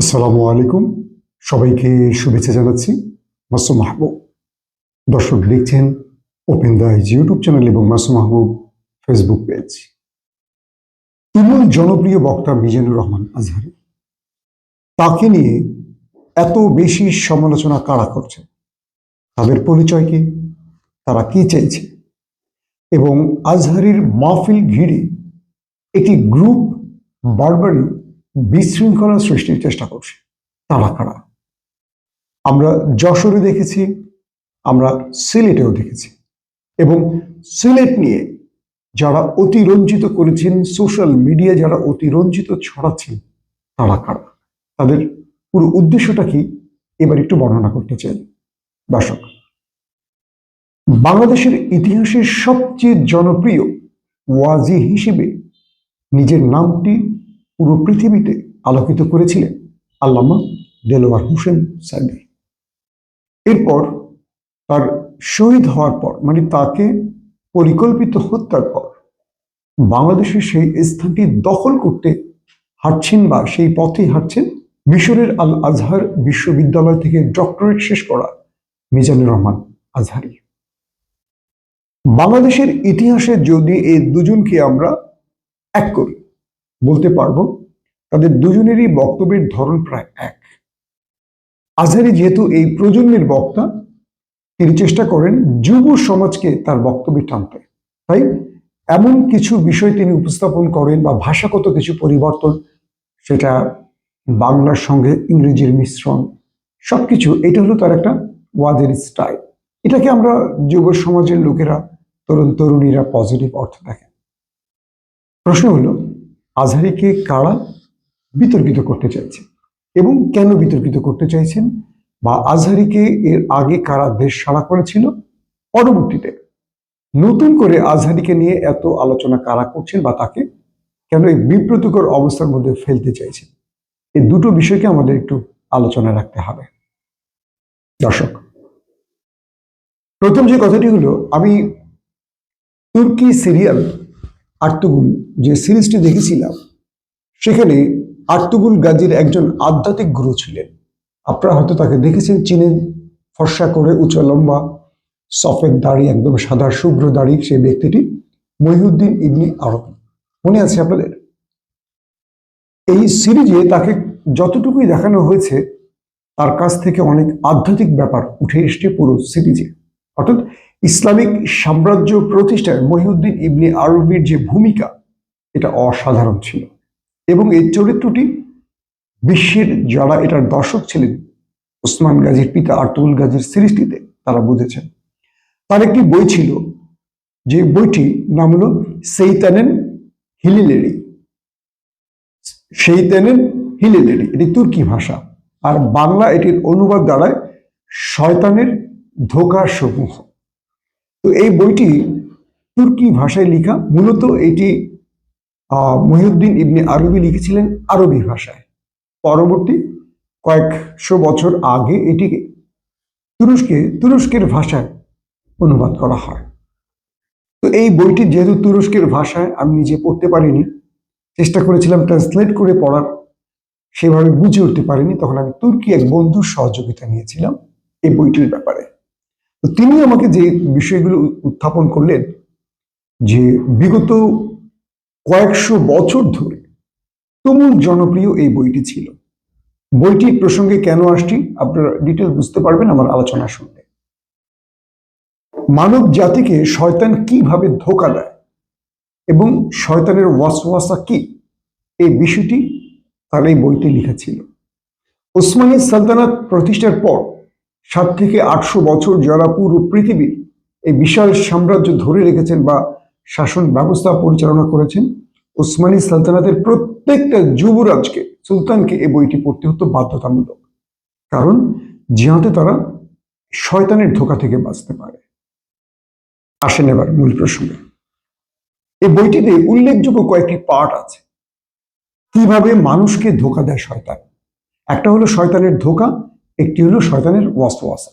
আসসালামু আলাইকুম। সবাইকে শুভেচ্ছা জানাচ্ছি। মাসুম মাহবুব, দর্শক দেখছেন ওপেন দাইজ ইউটিউব চ্যানেল এবং মাসুম মাহবুব ফেসবুক পেজ তুমুল জনপ্রিয় বক্তা মিজানুর রহমান আজহারি, তাকে নিয়ে এত বেশি সমালোচনা কারা করছে তাদের পরিচয় কি? তারা কি চাইছে? এবং আজহারির মাহফিল ঘিরে একটি গ্রুপ বারবারই বিশৃঙ্খলা সৃষ্টির চেষ্টা করছে। তারা কারা? আমরা যশোরে দেখেছি, আমরা সিলেটেও দেখেছি। এবং সিলেট নিয়ে যারা অতিরঞ্জিত করেছেন, সোশ্যাল মিডিয়া যারা অতিরঞ্জিত ছড়াচ্ছেন, তারা কারা? তাদের পুরো উদ্দেশ্যটা কি? এবার একটু বর্ণনা করতে চাই। দর্শক, বাংলাদেশের ইতিহাসের সবচেয়ে জনপ্রিয় ওয়াজি হিসেবে নিজের নামটি পুরো পৃথিবীতে আলোকিত করেছিলেন আল্লামা দেলোয়ার হোসেন সাইদি এরপর তার শহীদ হওয়ার পর মানে তাকে পরিকল্পিত হত্যার পর, বাংলাদেশের সেই স্থানটি দখল করতে হাঁটছেন বা সেই পথেই হাঁটছেন মিশরের আল আজহার বিশ্ববিদ্যালয় থেকে ডক্টরেট শেষ করা মিজানুর রহমান আজহারি। বাংলাদেশের ইতিহাসে যদি এই দুজনকে আমরা এক করি বলতে পারব, তাদের দুজনেরই বক্তব্যের ধরন প্রায় এক। আজহারি যেহেতু এই প্রজন্মের বক্তা, তিনি চেষ্টা করেন যুব সমাজকে তার বক্তব্যে টানতে। তাই এমন কিছু বিষয় তিনি উপস্থাপন করেন বা ভাষাগত কিছু পরিবর্তন, সেটা বাংলার সঙ্গে ইংরেজির মিশ্রণ, সবকিছু এটা হলো তার একটা ওয়াজের স্টাইল। এটাকে আমরা যুব সমাজের লোকেরা তরুণ তরুণীরা পজিটিভ অর্থ দেখেন। প্রশ্ন হলো আজহারিকে কারা বিতর্কিত করতে চাইছে? এবং কেন বিতর্কিত করতে চাইছেন? বা আজহারিকে এর আগে কারা দেশ সাড়া করেছিল? পরবর্তীতে নতুন করে আজহারিকে নিয়ে এত আলোচনা কারা করছেন বা তাকে কেন এই বিব্রতকর অবস্থার মধ্যে ফেলতে চাইছেন? এই দুটো বিষয়কে আমাদের একটু আলোচনা রাখতে হবে। দর্শক, প্রথম যে কথাটি হলো, আমি তুর্কি সিরিয়াল আর্তুগুল যে সিরিজটি দেখেছিলাম, সেখানে আর্তুগুল গাজীর একজন আধ্যাত্মিক গুরু ছিলেন। আপনারা হয়তো তাকে দেখেছেন চীনের ফর্সা করে উঁচু লম্বা, সফেদ দাড়ি, একদম সাদা শুভ্র দাড়ি, সেই ব্যক্তিটি মহিউদ্দিন ইবনি আরবি। মনে আছে আপনাদের? এই সিরিজে তাকে যতটুকুই দেখানো হয়েছে, তার কাছ থেকে অনেক আধ্যাত্মিক ব্যাপার উঠে এসছে পুরো সিরিজে। অর্থাৎ ইসলামিক সাম্রাজ্য প্রতিষ্ঠায় মহিউদ্দিন ইবনি আরবির যে ভূমিকা, এটা অসাধারণ ছিল। এবং এই চরিত্রটি বিশ্বের যারা এটার দর্শক ছিলেন, ওসমান গাজীর পিতা আর্তুল গাজীর সিরিজটিতে তারা বুঝেছেন। তার একটি বই ছিল, যে বইটি নাম হলো সেইতানেন হিলিলেরি। সেইতানেন হিলিলেরি, এটি তুর্কি ভাষা। আর বাংলা এটির অনুবাদ দ্বারায় শয়তানের ধোকা সমূহ তো এই বইটি তুর্কি ভাষায় লেখা। মূলত এটি মহিউদ্দিন ইবনে আরবি লিখেছিলেন আরবি ভাষায়। পরবর্তী কয়েকশো বছর আগে এটিকে তুরস্কে, তুরস্কের ভাষায় অনুবাদ করা হয়। তো এই বইটি যেহেতু তুরস্কের ভাষায়, আমি নিজে পড়তে পারিনি, চেষ্টা করেছিলাম ট্রান্সলেট করে পড়ার, সেভাবে বুঝে উঠতে পারিনি, তখন আমি তুর্কি এক বন্ধুর সহযোগিতা নিয়েছিলাম এই বইটির ব্যাপারে। তো তিনি আমাকে যে বিষয়গুলো উত্থাপন করলেন, যে বিগত কয়েকশো বছর ধরে তুমুল জনপ্রিয় এই বইটি ছিল। বইটি প্রসঙ্গে কেন আসছি আপনারা ডিটেল বুঝতে পারবেন আমার আলোচনা শুনলে। মানব জাতিকে শয়তান কীভাবে ধোকা দেয় এবং শয়তানের ওয়াসওয়াসা কি, এই বিষয়টি তার এই বইতে লেখা ছিল। ওসমানী সালতানাত প্রতিষ্ঠার পর সাত থেকে আটশো বছর যারা পুরো পৃথিবীর এই বিশাল সাম্রাজ্য ধরে রেখেছেন বা শাসন ব্যবস্থা পরিচালনা করেছেন, ওসমানী সালতানাতের প্রত্যেকটা যুবরাজকে, সুলতানকে এই বইটি পড়তে হতো বাধ্যতামূলক। কারণ যাতে তারা শয়তানের ধোকা থেকে বাঁচতে পারে। আসেন এবার মূল প্রসঙ্গে। এই বইটিতে উল্লেখযোগ্য কয়েকটি পার্ট আছে। কীভাবে মানুষকে ধোকা দেয় শয়তান? একটা হলো শয়তানের ধোকা একটি হলো শয়তানের ওয়াসওয়াসা।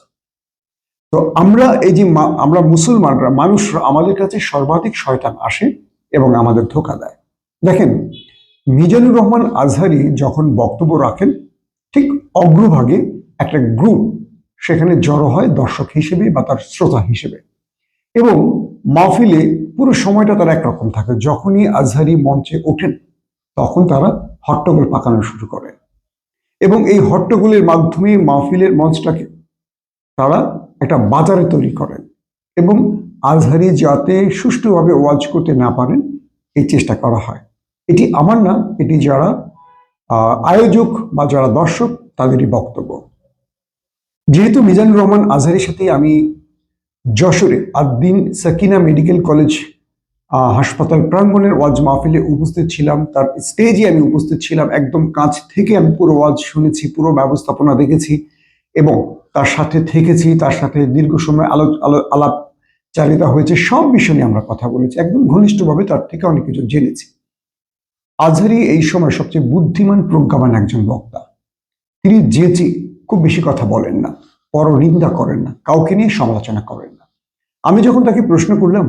তো আমরা এই যে আমরা মুসলমানরা মানুষ আমাদের কাছে সর্বাধিক শয়তান আসে এবং আমাদের ধোকা দেয়। দেখেন, মিজানুর রহমান আজহারি যখন বক্তব্য রাখেন, ঠিক অগ্রভাগে একটা গ্রুপ সেখানে জড়ো হয় দর্শক হিসেবে বা তার শ্রোতা হিসেবে। এবং মাহফিলে পুরো সময়টা তারা একরকম থাকে। যখনই আজহারি মঞ্চে ওঠেন, তখন তারা হট্টগোল পাকানো শুরু করে। এবং এই হট্টগুলির মাধ্যমে মাহফিলের মঞ্চটাকে তারা একটা বাজারে তৈরি করেন এবং আজহারি যাতে সুষ্ঠুভাবে ওয়াজ করতে না পারেন, এই চেষ্টা করা হয়। এটি আমার না, এটি যারা আয়োজক বা যারা দর্শক, তাদেরই বক্তব্য। যেহেতু মিজানুর রহমান আজহারির সাথে আমি যশোরে আদ্দিন সাকিনা মেডিকেল কলেজ হাসপাতাল প্রাঙ্গণের ওয়াজ মাহফিলে উপস্থিত ছিলাম। তার স্টেজে আমি উপস্থিত ছিলাম। একদম কাছ থেকে আমি পুরো ওয়াজ শুনেছি, পুরো ব্যবস্থাপনা দেখেছি এবং তার সাথে থেকেছি, তার সাথে দীর্ঘ সময় আলো আলো আলাপ চালিতা হয়েছে। সব বিষয় নিয়ে আমরা কথা বলেছি। একদম ঘনিষ্ঠভাবে তার থেকে অনেক কিছু জেনেছি। আজহারি এই সময় সবচেয়ে বুদ্ধিমান, প্রজ্ঞাবান একজন বক্তা। তিনি যেচে খুব বেশি কথা বলেন না, পরনিন্দা করেন না, কাউকে নিয়ে সমালোচনা করেন না। আমি যখন তাকে প্রশ্ন করলাম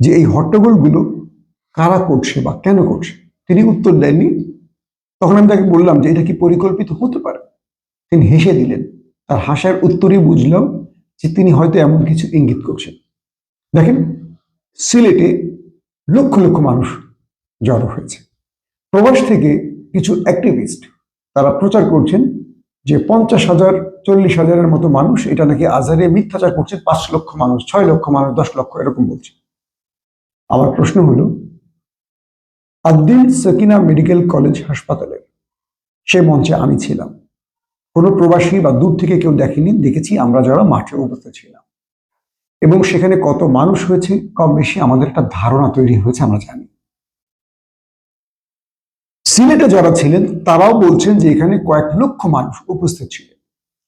যে এই হট্টগোলগুলো কারা করছে বা কেন করছে? তিনি উত্তর দেননি। তখন আমি তাকে বললাম যে এটা কি পরিকল্পিত হতে পারে? তিনি হেসে দিলেন। তার হাসার উত্তরে বুঝলাম যে তিনি হয়তো এমন কিছু ইঙ্গিত করছেন। দেখেন, সিলেটে লক্ষ লক্ষ মানুষ জড়ো হয়েছে। প্রবাস থেকে কিছু অ্যাক্টিভিস্ট তারা প্রচার করছেন যে পঞ্চাশ হাজার, চল্লিশ হাজারের মতো মানুষ এটা নাকি আজারে মিথ্যাচার করছে, পাঁচ লক্ষ মানুষ, ছয় লক্ষ মানুষ, দশ লক্ষ এরকম বলছে। আমার প্রশ্ন হল আদ্দিন সকিনা মেডিকেল কলেজ হাসপাতালে সে মঞ্চে আমি ছিলাম। কোনো প্রবাসী বা দূর থেকে কেউ দেখেনি, দেখেছি আমরা যারা মাঠে উপস্থিত ছিলাম। এবং সেখানে কত মানুষ হয়েছে, কম বেশি আমাদের একটা ধারণা তৈরি হয়েছে, আমরা জানি। সিলেটে যারা ছিলেন, তারাও বলছেন যে এখানে কয়েক লক্ষ মানুষ উপস্থিত ছিলেন।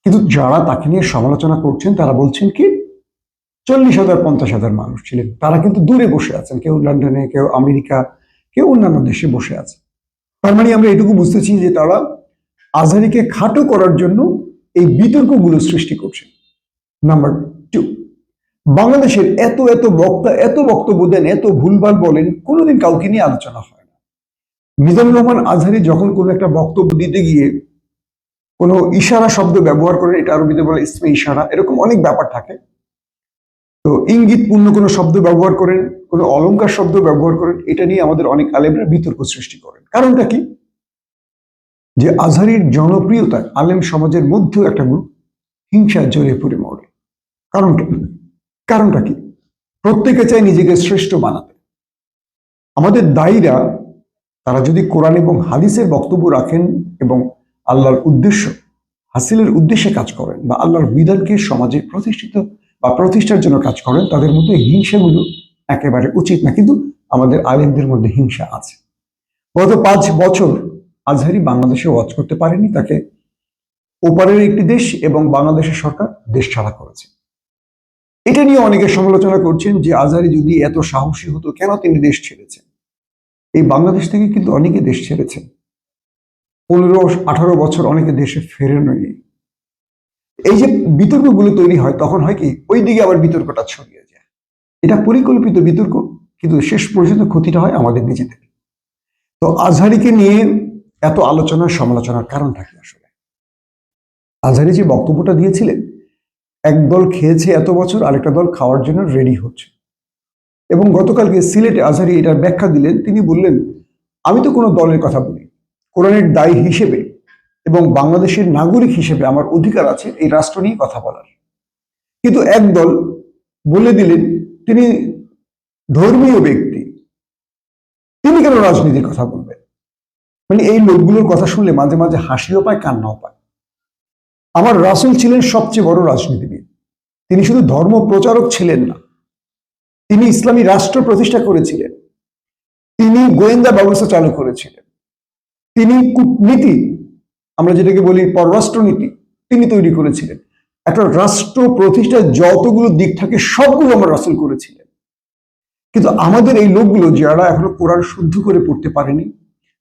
কিন্তু যারা তাকে নিয়ে সমালোচনা করছেন, তারা বলছেন কি চল্লিশ হাজার, পঞ্চাশ হাজার মানুষ ছিলেন। তারা কিন্তু দূরে বসে আছেন। কেউ লন্ডনে, কেউ আমেরিকা, কেউ অন্যান্য দেশে বসে আছে তার মানে আমরা এটুকু বুঝতেছি যে তারা আজহারিকে খাটো করার জন্য এই বিতর্কগুলো সৃষ্টি করছে নাম্বার টু বাংলাদেশের এত এত বক্তা, এত বক্তব্য দেন, এত ভুলভাল বলেন, কোনোদিন কাউকে নিয়ে আলোচনা হয় না। মিজানুর রহমান আজহারি যখন কোনো একটা বক্তব্য দিতে গিয়ে কোনো ইশারা শব্দ ব্যবহার করেন, এটা আরবিতে বলে ইসমে ইশারা, এরকম অনেক ব্যাপার থাকে। তো ইঙ্গিতপূর্ণ কোনো শব্দ ব্যবহার করেন, কোনো অলংকার শব্দ ব্যবহার করেন, এটা নিয়ে আমাদের অনেক আলেমরা বিতর্ক সৃষ্টি করেন। কারণটা কি? যে আজহারির জনপ্রিয়তা আলেম সমাজের মধ্যেও একটা হিংসা জড়িয়ে পড়ে মরে। কারণটা কারণটা কি? প্রত্যেকে চায় নিজেকে শ্রেষ্ঠ বানাতে। আমাদের দায়ীরা, তারা যদি কোরআন এবং হাদিসের বক্তব্য রাখেন এবং আল্লাহর উদ্দেশ্য, হাসিলের উদ্দেশ্যে কাজ করেন বা আল্লাহর বিধানকে সমাজে প্রতিষ্ঠিত বা প্রতিষ্ঠার জন্য কাজ করেন, তাদের মধ্যে হিংসাগুলো একেবারে উচিত না। কিন্তু আমাদের আলেমদের মধ্যে হিংসা আছে। গত পাঁচ বছর আজহারি বাংলাদেশে ওয়াজ করতে পারেনি, তাকে ওপারের একটি দেশ এবং বাংলাদেশের সরকার দেশ ছাড়া করেছে। এটা নিয়ে অনেকে সমালোচনা করছেন যে আজহারি যদি এত সাহসী হতো, কেন তিনি দেশ ছেড়েছেন? এই বাংলাদেশ থেকে কিন্তু অনেকে দেশ ছেড়েছেন। পনেরো, আঠারো বছর অনেকে দেশে ফেরেননি। এই যে বিতর্কগুলো তৈরি হয়, তখন হয় কি ওই দিকে আবার বিতর্কটা ছড়িয়ে যায়। এটা পরিকল্পিত বিতর্ক, কিন্তু শেষ পর্যন্ত ক্ষতিটা হয় আমাদের নিজেদের। তো আজহারিকে নিয়ে এত আলোচনা সমালোচনার কারণটা কি আসলে? আজহারি যে বক্তব্যটা দিয়েছিলেন, এক দল খেয়েছে এত বছর, আরেকটা দল খাওয়ার জন্য রেডি হচ্ছে। এবং গতকালকে সিলেটে আজহারি এটার ব্যাখ্যা দিলেন, তিনি বললেন, আমি তো কোনো দলের কথা বলি কোরআনের দায়ী হিসেবে এবং বাংলাদেশের নাগরিক হিসেবে আমার অধিকার আছে এই রাষ্ট্র নিয়ে কথা বলার। কিন্তু এক দল বলে দিলেন, তিনি ধর্মীয় ব্যক্তি। তিনি কেন রাজনীতির কথা বলবেন? মানে এই লোকগুলোর কথা শুনলে মাঝে মাঝে হাসিও পায়, কান্নাও পায়। আমার রাসুল ছিলেন সবচেয়ে বড় রাজনীতিবিদ। তিনি শুধু ধর্ম প্রচারক ছিলেন না, তিনি ইসলামী রাষ্ট্র প্রতিষ্ঠা করেছিলেন। তিনি গোয়েন্দা ব্যবস্থা চালু করেছিলেন। তিনি কূটনীতি আমরা যেটাকে বলি পররাষ্ট্রনীতি তিনি তৈরি করেছিলেন। একটা রাষ্ট্র প্রতিষ্ঠার যতগুলো দিক থাকে, সবগুলো আমরা রাসুল করেছিলেন। কিন্তু আমাদের এই লোকগুলো, যারা এখনও কোরআন শুদ্ধ করে পড়তে পারেনি,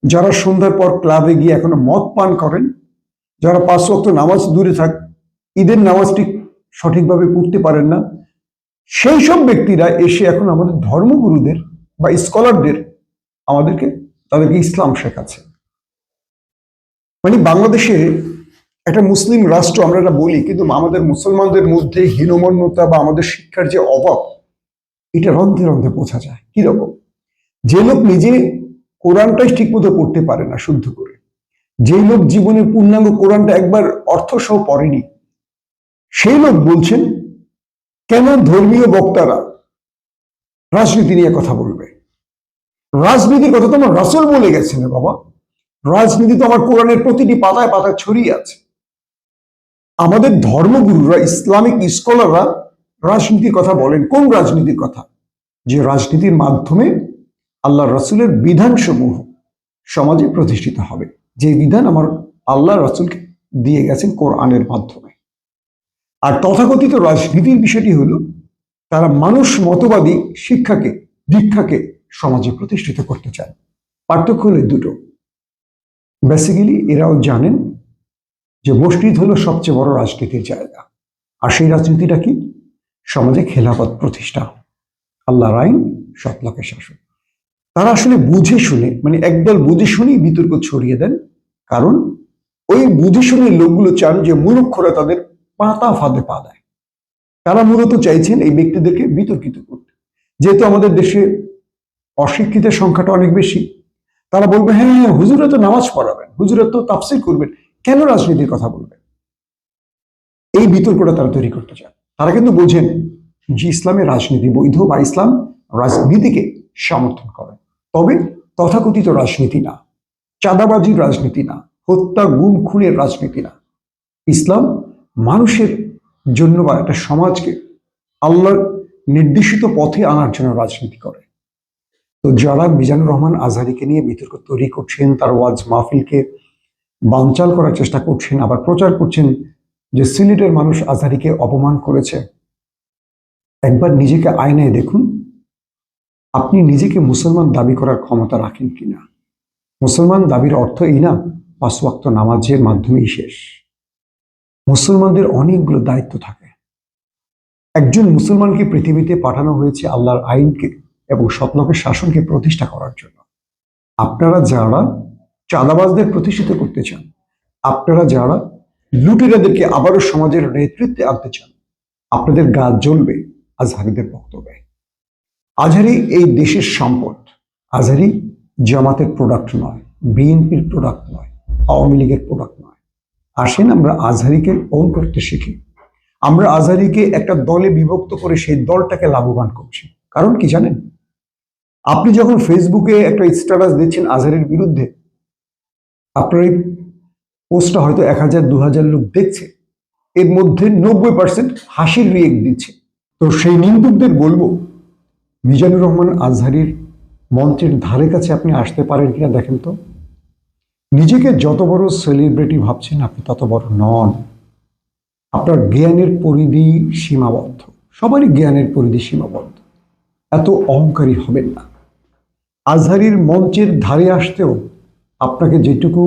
যারা সন্ধ্যার পর ক্লাবে গিয়ে এখনও মদ পান করেন, যারা পাঁচ ওয়াক্ত নামাজ দূরে থাক, ঈদের নামাজটি সঠিকভাবে পড়তে পারেন না, সেই সব ব্যক্তিরা এসে এখন আমাদের ধর্মগুরুদের বা স্কলারদের, আমাদেরকে, তাদেরকে ইসলাম শেখাচ্ছে। মানে বাংলাদেশে একটা মুসলিম রাষ্ট্র আমরা এটা বলি, কিন্তু আমাদের মুসলমানদের মধ্যে হীনমন্যতা বা আমাদের শিক্ষার যে অভাব, এটা রন্ধে রন্ধে বোঝা যায়। কীরকম যে লোক নিজে কোরআনটাই ঠিকমতো পড়তে পারে না শুদ্ধ করে, যে লোক জীবনে পূর্ণাঙ্গ কোরআনটা একবার অর্থ সহ পড়েনি সেই লোক বলছেন, কেন ধর্মীয় বক্তারা রাজনীতি নিয়ে কথা বলবে? রাজনীতির কথা তো আমার রাসুল বলে গেছেন বাবা। রাজনীতি তো আমার কোরআনের প্রতিটি পাতায় পাতায় ছড়িয়ে আছে। আমাদের ধর্মগুরুরা, ইসলামিক স্কলাররা রাজনীতির কথা বলেন। কোন রাজনীতির কথা? যে রাজনীতির মাধ্যমে আল্লাহ রাসুলের বিধানসমূহ সমাজে প্রতিষ্ঠিত হবে। যে বিধান আমার আল্লাহ রাসুলকে দিয়ে গেছেন কোরআনের মাধ্যমে। আর তথাকথিত রাজনীতির বিষয়টি হলো, তারা মানুষ মতবাদী শিক্ষাকে, দীক্ষাকে সমাজে প্রতিষ্ঠিত করতে চায়। পার্থক্য হলো দুটো। বেসিক্যালি এরাও জানেন যে মসজিদ হলো সবচেয়ে বড় রাজনীতির জায়গা। আর সেই রাজনীতিটা কি? সমাজে খেলাফত প্রতিষ্ঠা। আল্লাহর আইন সৎলাকে শাসন। তারা আসলে বুঝে শুনে মানে একদল বুঝে শুনেই বিতর্ক ছড়িয়ে দেন। কারণ ওই বুঝে শুনে লোকগুলো চান যে মূর্খরা তাদের পাতা ফাঁদে পা দেয়। তারা মূলত চাইছেন এই ব্যক্তিদেরকে বিতর্কিত করতে। যেহেতু আমাদের দেশে অশিক্ষিতের সংখ্যাটা অনেক বেশি তারা বলবে হ্যাঁ হ্যাঁ হুজুরা তো নামাজ পড়াবেন, হুজুরা তো তাফসির করবেন। কেন রাজনীতির কথা বলবেন এই বিতর্কটা তারা তৈরি করতে চান তারা কিন্তু বোঝেন যে ইসলামের রাজনীতি বৈধ বা ইসলাম রাজনীতিকে সমর্থন করে। তবে তথাকথিত রাজনীতি না, চাঁদাবাজির রাজনীতি না, হত্যা, গুম, খুনের রাজনীতি না। ইসলাম মানুষের জন্য বা একটা সমাজকে আল্লাহর নির্দেশিত পথে আনার জন্য রাজনীতি করে। তো যারা মিজানুর রহমান আজহারিকে নিয়ে বিতর্ক তৈরি করছেন, তার ওয়াজ মাহফিলকে বানচাল করার চেষ্টা করছেন, আবার প্রচার করছেন যে সিলেটের মানুষ আজহারিকে অপমান করেছে, একবার নিজেকে আয়নায় দেখুন, আপনি নিজেকে মুসলমান দাবি করার ক্ষমতা রাখেন কিনা মুসলমান দাবির অর্থ এই না, পাঁচ ওয়াক্ত নামাজের মাধ্যমেই শেষ। মুসলমানদের অনেকগুলো দায়িত্ব থাকে। একজন মুসলমানকে পৃথিবীতে পাঠানো হয়েছে আল্লাহর আইনকে। এবং সৎলোকের শাসনকে প্রতিষ্ঠা করার জন্য। আপনারা যারা চাঁদাবাজদের প্রতিষ্ঠিত করতে চান, আপনারা যারা লুটেরাদেরকে আবারও সমাজের নেতৃত্বে আনতে চান, আপনাদের গা জ্বলবে আজহারিদের বক্তব্যে। আজহারি এই দেশের সম্পদ। আজহারি জামাতের প্রোডাক্ট নয়, বিএনপির প্রোডাক্ট নয়, আওয়ামী লীগের প্রোডাক্ট নয়। আসেন আমরা আজহারিকে ওন করতে শিখি। আমরা আজহারিকে একটা দলে বিভক্ত করে সেই দলটাকে লাভবান করছি। কারণ কি জানেন? আপনি যখন ফেসবুকে একটা স্ট্যাটাস দিচ্ছেন আজহারের বিরুদ্ধে, আপনার এই পোস্টটা হয়তো এক হাজার, দু হাজার লোক দেখছে। এর মধ্যে নব্বই পার্সেন্ট হাসির রিয়েক্ট দিচ্ছে। তো সেই নিন্দুকদের বলব, মিজানুর রহমান আজহারির মঞ্চের ধারে কাছে আপনি আসতে পারেন কিনা দেখেন তো। নিজেকে যত বড় সেলিব্রিটি ভাবছেন, আপনি তত বড় নন। আপনার জ্ঞানের পরিধি সীমাবদ্ধ। সবারই জ্ঞানের পরিধি সীমাবদ্ধ। এত অহংকারী হবেন না। আজহারির মঞ্চের ধারে আসতেও আপনাকে যেটুকু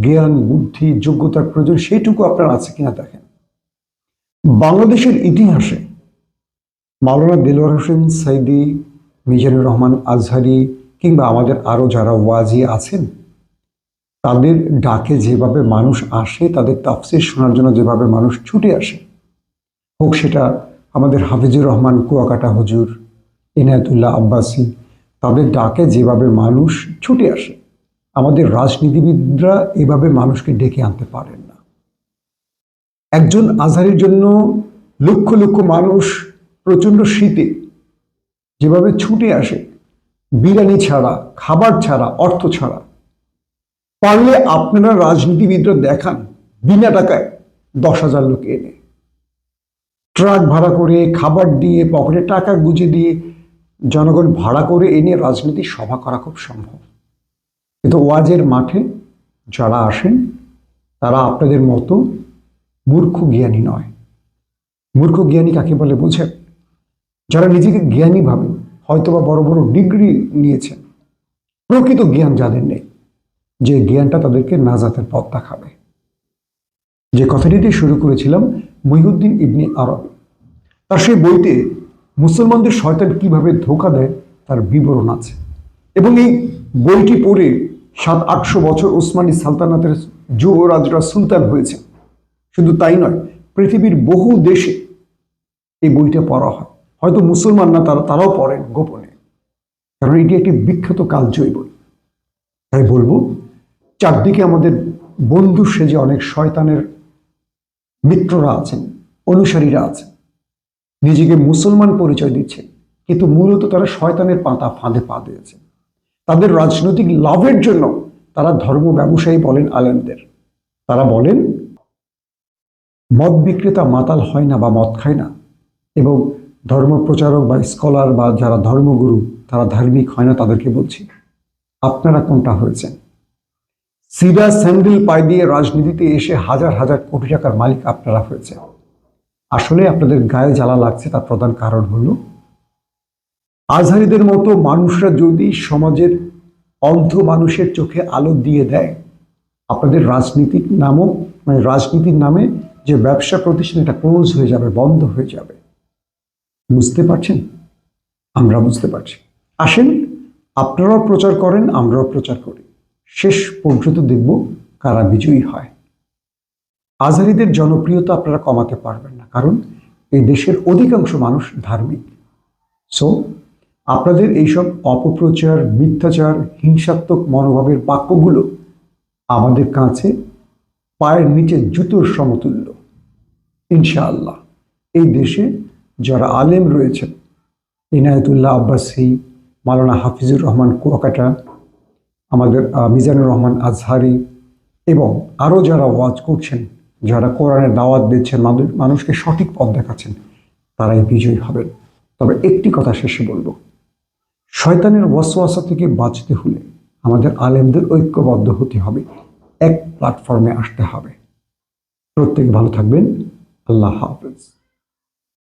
জ্ঞান, বুদ্ধি, যোগ্যতার প্রয়োজন, সেইটুকু আপনার আছে কিনা দেখেন। বাংলাদেশের ইতিহাসে মাওলানা দেলোয়ার হোসেন সাইদি, মিজানুর রহমান আজহারি কিংবা আমাদের আরও যারা ওয়াজি আছেন, তাদের ডাকে যেভাবে মানুষ আসে, তাদের তাফসির শোনার জন্য যেভাবে মানুষ ছুটে আসে, হোক সেটা আমাদের হাফিজুর রহমান কুয়াকাটা হুজুর ইনায়তুল্লাহ আব্বাসী তাদের ডাকে যেভাবে মানুষ ছুটে আসে, আমাদের রাজনীতিবিদরা এভাবে মানুষকে ডেকে আনতে পারেন না। একজন আজহারের জন্য লক্ষ লক্ষ মানুষ প্রচণ্ড শীতে যেভাবে ছুটে আসে, বিরিয়ানি ছাড়া, খাবার ছাড়া, অর্থ ছাড়া, পারলে আপনারা রাজনীতিবিদরা দেখান, বিনা টাকায় দশ হাজার লোক এনে। ট্রাক ভাড়া করে খাবার দিয়ে, পকেটে টাকা গুজে দিয়ে জনগণ ভাড়া করে এনে রাজনীতি সভা করা খুব সম্ভব। কিন্তু ওয়াজের মাঠে যারা আসেন, তারা আপনাদের মতো মূর্খ জ্ঞানী নয়। মূর্খ জ্ঞানী কাকে বলে বুঝেন? যারা নিজেকে জ্ঞানী ভাবেন, হয়তোবা বড় বড় ডিগ্রি নিয়েছেন, প্রকৃত জ্ঞান যাদের নেই, যে জ্ঞানটা তাদেরকে নাজাতের পথ দেখাবে। যে কথাটি দিয়ে শুরু করেছিলাম মহিউদ্দিন ইবনি আরব, তার সেই বইতে মুসলমানদের শয়তান কীভাবে ধোকা দেয়, তার বিবরণ আছে। এবং এই বইটি পড়ে সাত, আটশো বছর ওসমানী সালতানাতের যুবরাজরা সুলতান হয়েছেন শুধু তাই নয়, পৃথিবীর বহু দেশে এই বইটা পড়া হয়। হয়তো মুসলমান না, তারা, তারাও পড়েন গোপনে। কারণ এটি একটি বিখ্যাত কালজয়ী বই। তাই বলব, চারদিকে আমাদের বন্ধু সেজে অনেক শয়তানের মিত্ররা আছেন, অনুসারীরা আছেন। নিজেকে মুসলমান পরিচয় দিচ্ছে, কিন্তু মূলত তারা শয়তানের পাতা ফাঁদে পা দিয়েছে। তাদের রাজনৈতিক লাভের জন্য তারা ধর্ম ব্যবসায়ী বলেন আলেমদের। তারা বলেন, মদ বিক্রেতা মাতাল হয় না বা মদ খায় না, এবং ধর্ম প্রচারক বা স্কলার বা যারা ধর্মগুরু, তারা ধার্মিক হয় না তাদেরকে বলছি। আপনারা কোনটা হয়েছেন? সিধা স্যান্ডেল পায়ে দিয়ে রাজনীতিতে এসে হাজার হাজার কোটি টাকার মালিক আপনারা হয়েছে আসলে আপনাদের গায়ে জ্বালা লাগছে, তার প্রধান কারণ হলো আজহারিদের মতো মানুষরা যদি সমাজের অন্ধ মানুষের চোখে আলো দিয়ে দেয়, আপনাদের রাজনীতিক নামও মানে রাজনীতির নামে যে ব্যবসা প্রতিষ্ঠান, এটা ক্লোজ হয়ে যাবে, বন্ধ হয়ে যাবে। বুঝতে পারছেন? আমরা বুঝতে পারছি। আসেন, আপনারাও প্রচার করেন, আমরাও প্রচার করি। শেষ পর্যন্ত দেখব কারা বিজয়ী হয়। আজহারিদের জনপ্রিয়তা আপনারা কমাতে পারবেন কারণ এই দেশের অধিকাংশ মানুষ ধার্মিক। সো আপনাদের এইসব অপপ্রচার, মিথ্যাচার, হিংসাত্মক মনোভাবের বাক্যগুলো আমাদের কাছে পায়ের নিচে জুতোর সমতুল্য। ইনশাআল্লাহ, এই দেশে যারা আলেম রয়েছেন, ইনায়তুল্লাহ আব্বাসি মালানা হাফিজুর রহমান কুয়াকাটা, আমাদের মিজানুর রহমান আজহারি এবং আরও যারা ওয়াজ করছেন যারা কোরআনের দাওয়াত দিচ্ছেন মানুষ- মানুষকে সঠিক পথ দেখাচ্ছেন, তারাই বিজয়ী হবেন। তবে একটি কথা শেষে বলব। শয়তানের ওয়াসওয়াসা থেকে বাঁচতে হলে আমাদের আলেমদের ঐক্যবদ্ধ হতে হবে। এক প্ল্যাটফর্মে আসতে হবে। প্রত্যেকে ভালো থাকবেন। আল্লাহ হাফেজ।